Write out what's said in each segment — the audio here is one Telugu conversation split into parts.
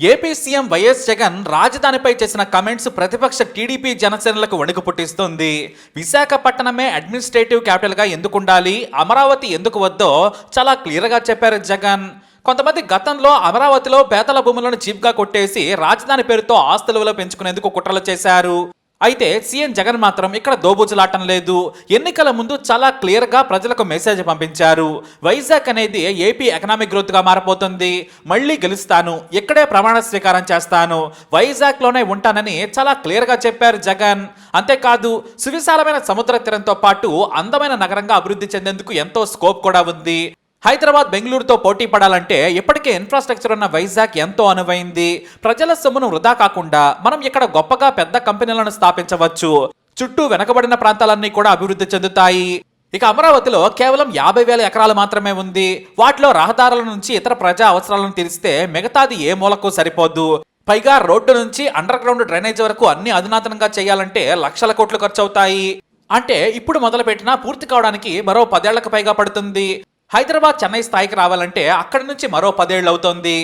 ఏపీ సీఎం వైఎస్ జగన్ రాజధానిపై చేసిన కమెంట్స్ ప్రతిపక్ష టీడీపీ జనసేనలకు వణుకు పుట్టిస్తుంది. విశాఖపట్నమే అడ్మినిస్ట్రేటివ్ క్యాపిటల్గా ఎందుకు ఉండాలి అమరావతి ఎందుకు వద్దో? చాలా క్లియర్గా చెప్పారు జగన్. కొంతమంది గతంలో అమరావతిలో పేదల భూములను చీప్గా కొట్టేసి రాజధాని పేరుతో ఆస్తుల విలువ పెంచుకునేందుకు కుట్రలు చేశారు. అయితే సీఎం జగన్ మాత్రం ఇక్కడ దోబుజులాటం లేదు. ఎన్నికల ముందు చాలా క్లియర్గా ప్రజలకు మెసేజ్ పంపించారు. వైజాగ్ అనేది ఏపీ ఎకనామిక్ గ్రోత్గా మారిపోతుంది. మళ్ళీ గెలుస్తాను. ఇక్కడే ప్రమాణ స్వీకారం చేస్తాను. వైజాగ్లోనే ఉంటానని చాలా క్లియర్గా చెప్పారు జగన్. అంతేకాదు సువిశాలమైన సముద్ర తీరంతో పాటు అందమైన నగరంగా అభివృద్ధి చెందేందుకు ఎంతో స్కోప్ కూడా ఉంది. హైదరాబాద్ బెంగళూరుతో పోటీ పడాలంటే ఇప్పటికే ఇన్ఫ్రాస్ట్రక్చర్ ఉన్న వైజాగ్ ఎంతో అనువైంది. ప్రజల సొమ్మును వృధా కాకుండా మనం ఇక్కడ గొప్పగా పెద్ద కంపెనీలను స్థాపించవచ్చు. చుట్టూ వెనకబడిన ప్రాంతాలన్నీ కూడా అభివృద్ధి చెందుతాయి. ఇక అమరావతిలో కేవలం యాభై వేల ఎకరాలు మాత్రమే ఉంది. వాటిలో రహదారుల నుంచి ఇతర ప్రజా అవసరాలను తీరిస్తే మిగతాది ఏ మూలకు సరిపోదు. పైగా రోడ్డు నుంచి అండర్ గ్రౌండ్ డ్రైనేజ్ వరకు అన్ని అధునాతనంగా చేయాలంటే లక్షల కోట్లు ఖర్చు అవుతాయి అంటే ఇప్పుడు మొదలుపెట్టినా పూర్తి కావడానికి మరో పదేళ్ళకు పైగా పడుతుంది. హైదరాబాద్ చెన్నై స్థాయికి రావాలంటే అక్కడి నుంచి మరో పదేళ్ళు అవుతోంది.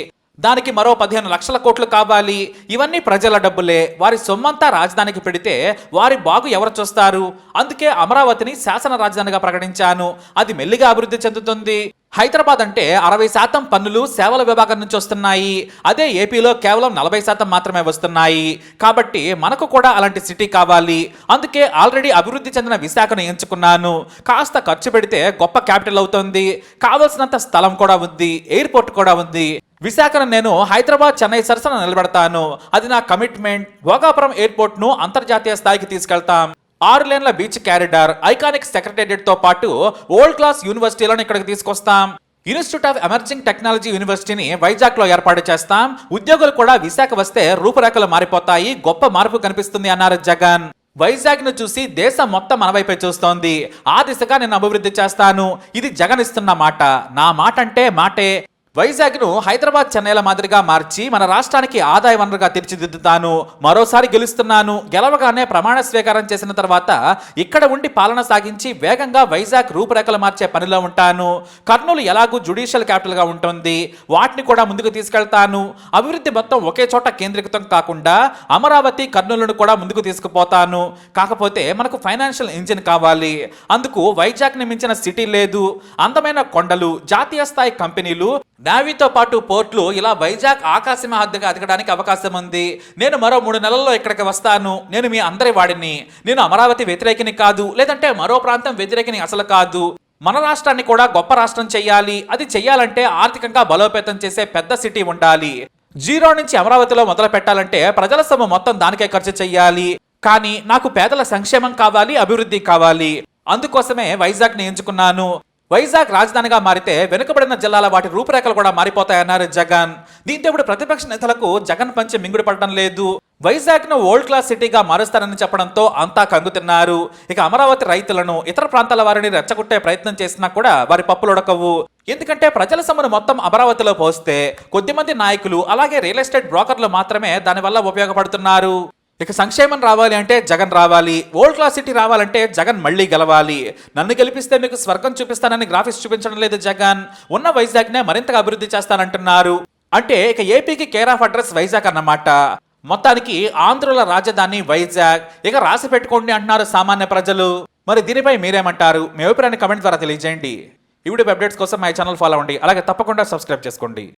దానికి మరో పదిహేను లక్షల కోట్లు కావాలి. ఇవన్నీ ప్రజల డబ్బులే. వారి సొమ్మంతా రాజధానికి పెడితే వారి బాగు ఎవరు చూస్తారు? అందుకే అమరావతిని శాసన రాజధానిగా ప్రకటించాను. అది మెల్లిగా అభివృద్ధి చెందుతుంది. హైదరాబాద్ అంటే అరవై శాతం పన్నులు సేవల విభాగం నుంచి వస్తున్నాయి. అదే ఏపీలో కేవలం నలభై శాతం మాత్రమే వస్తున్నాయి. కాబట్టి మనకు కూడా అలాంటి సిటీ కావాలి. అందుకే ఆల్రెడీ అభివృద్ధి చెందిన విశాఖను ఎంచుకున్నాను. కాస్త ఖర్చు పెడితే గొప్ప క్యాపిటల్ అవుతుంది. కావలసినంత స్థలం కూడా ఉంది. ఎయిర్పోర్ట్ కూడా ఉంది. విశాఖను నేను హైదరాబాద్ చెన్నై సరసన నిలబెడతాను. అది నా కమిట్మెంట్. భోగాపురం ఎయిర్పోర్ట్ను అంతర్జాతీయ స్థాయికి తీసుకెళ్తాం. ఆరు లేన్ల బీచ్ క్యారిడార్. ఐకానిక్ సెక్రటేరియట్తో పాటు ఓల్డ్ క్లాస్ యూనివర్సిటీలను ఇక్కడికి తీసుకొస్తాం. ఇన్స్టిట్యూట్ ఆఫ్ ఎమర్జింగ్ టెక్నాలజీ యూనివర్సిటీని వైజాగ్లో ఏర్పాటు చేస్తాం. ఉద్యోగులు కూడా విశాఖ వస్తే రూపురేఖలు మారిపోతాయి. గొప్ప మార్పు కనిపిస్తుంది అన్నారు జగన్. వైజాగ్ను చూసి దేశం మొత్తం మన వైపే చూస్తోంది. ఆ దిశగా నేను అభివృద్ధి చేస్తాను. ఇది జగన్ ఇస్తున్న మాట. నా మాట అంటే మాటే. వైజాగ్ను హైదరాబాద్ చెన్నైల మాదిరిగా మార్చి మన రాష్ట్రానికి ఆదాయ వనరుగా తీర్చిదిద్దుతాను మరోసారి గెలుస్తున్నాను గెలవగానే ప్రమాణ స్వీకారం చేసిన తర్వాత ఇక్కడ ఉండి పాలన సాగించి వేగంగా వైజాగ్ రూపురేఖలు మార్చే పనిలో ఉంటాను. కర్నూలు ఎలాగూ జుడిషియల్ క్యాపిటల్గా ఉంటుంది. వాటిని కూడా ముందుకు తీసుకెళ్తాను. అభివృద్ధి మొత్తం ఒకే చోట కేంద్రీకృతం కాకుండా అమరావతి కర్నూలును కూడా ముందుకు తీసుకుపోతాను. కాకపోతే మనకు ఫైనాన్షియల్ ఇంజిన్ కావాలి. అందుకు వైజాగ్ని మించిన సిటీ లేదు. అందమైన కొండలు జాతీయ స్థాయి కంపెనీలు నావీతో పాటు పోర్ట్లు ఇలా వైజాగ్ ఆకాశమ హద్దుగా ఎదగడానికి అవకాశం ఉంది. నేను మరో మూడు నెలల్లో ఇక్కడికి వస్తాను. నేను మీ అందరి వాడిని. నేను అమరావతి వ్యతిరేకిని కాదు. లేదంటే మరో ప్రాంతం వ్యతిరేకిని అసలు కాదు. మన రాష్ట్రాన్ని కూడా గొప్ప రాష్ట్రం చేయాలి అది చేయాలంటే ఆర్థికంగా బలోపేతం చేసే పెద్ద సిటీ ఉండాలి. జీరో నుంచి అమరావతిలో మొదలు పెట్టాలంటే ప్రజల సొమ్ము మొత్తం దానికే ఖర్చు చేయాలి కానీ నాకు పేదల సంక్షేమం కావాలి అభివృద్ధి కావాలి. అందుకోసమే వైజాగ్ని ఎంచుకున్నాను. వైజాగ్ రాజధానిగా మారితే వెనుకబడిన జిల్లాల వాటి రూపురేఖలు కూడా మారిపోతాయన్నారు జగన్. దీంతో ఇప్పుడు ప్రతిపక్ష నేతలకు జగన్ పంచి మింగుడు పడడం లేదు. వైజాగ్ను క్లాస్ సిటీగా మారుస్తానని చెప్పడంతో అంతా కంగుతిన్నారు. ఇక అమరావతి రైతులను ఇతర ప్రాంతాల వారిని రెచ్చగొట్టే ప్రయత్నం చేసినా కూడా వారి పప్పులుడకవు ఎందుకంటే ప్రజల సొమ్మును మొత్తం అమరావతిలో పోస్తే కొద్దిమంది నాయకులు అలాగే రియల్ ఎస్టేట్ బ్రోకర్లు మాత్రమే దానివల్ల ఉపయోగపడుతున్నారు. ఇక సంక్షేమం రావాలి అంటే జగన్ రావాలి ఓల్డ్ క్లాస్ సిటీ రావాలంటే జగన్ మళ్ళీ గెలవాలి. నన్ను గెలిపిస్తే మీకు స్వర్గం చూపిస్తానని గ్రాఫిక్స్ చూపించడం లేదు జగన్. ఉన్న వైజాగ్నే మరింతగా అభివృద్ధి చేస్తానంటున్నారు. అంటే ఇక ఏపీకి కేర్ ఆఫ్ అడ్రస్ వైజాగ్ అన్నమాట. మొత్తానికి ఆంధ్రుల రాజధాని వైజాగ్. ఇక రాసి పెట్టుకోండి అంటున్నారు సామాన్య ప్రజలు. మరి దీనిపై మీరేమంటారు? మీ అభిప్రాయాన్ని కమెంట్ ద్వారా తెలియజేయండి. ఈ వీడియో అప్డేట్స్ కోసం మా ఛానల్ ఫాలో అవ్వండి. అలాగే తప్పకుండా సబ్స్క్రైబ్ చేసుకోండి.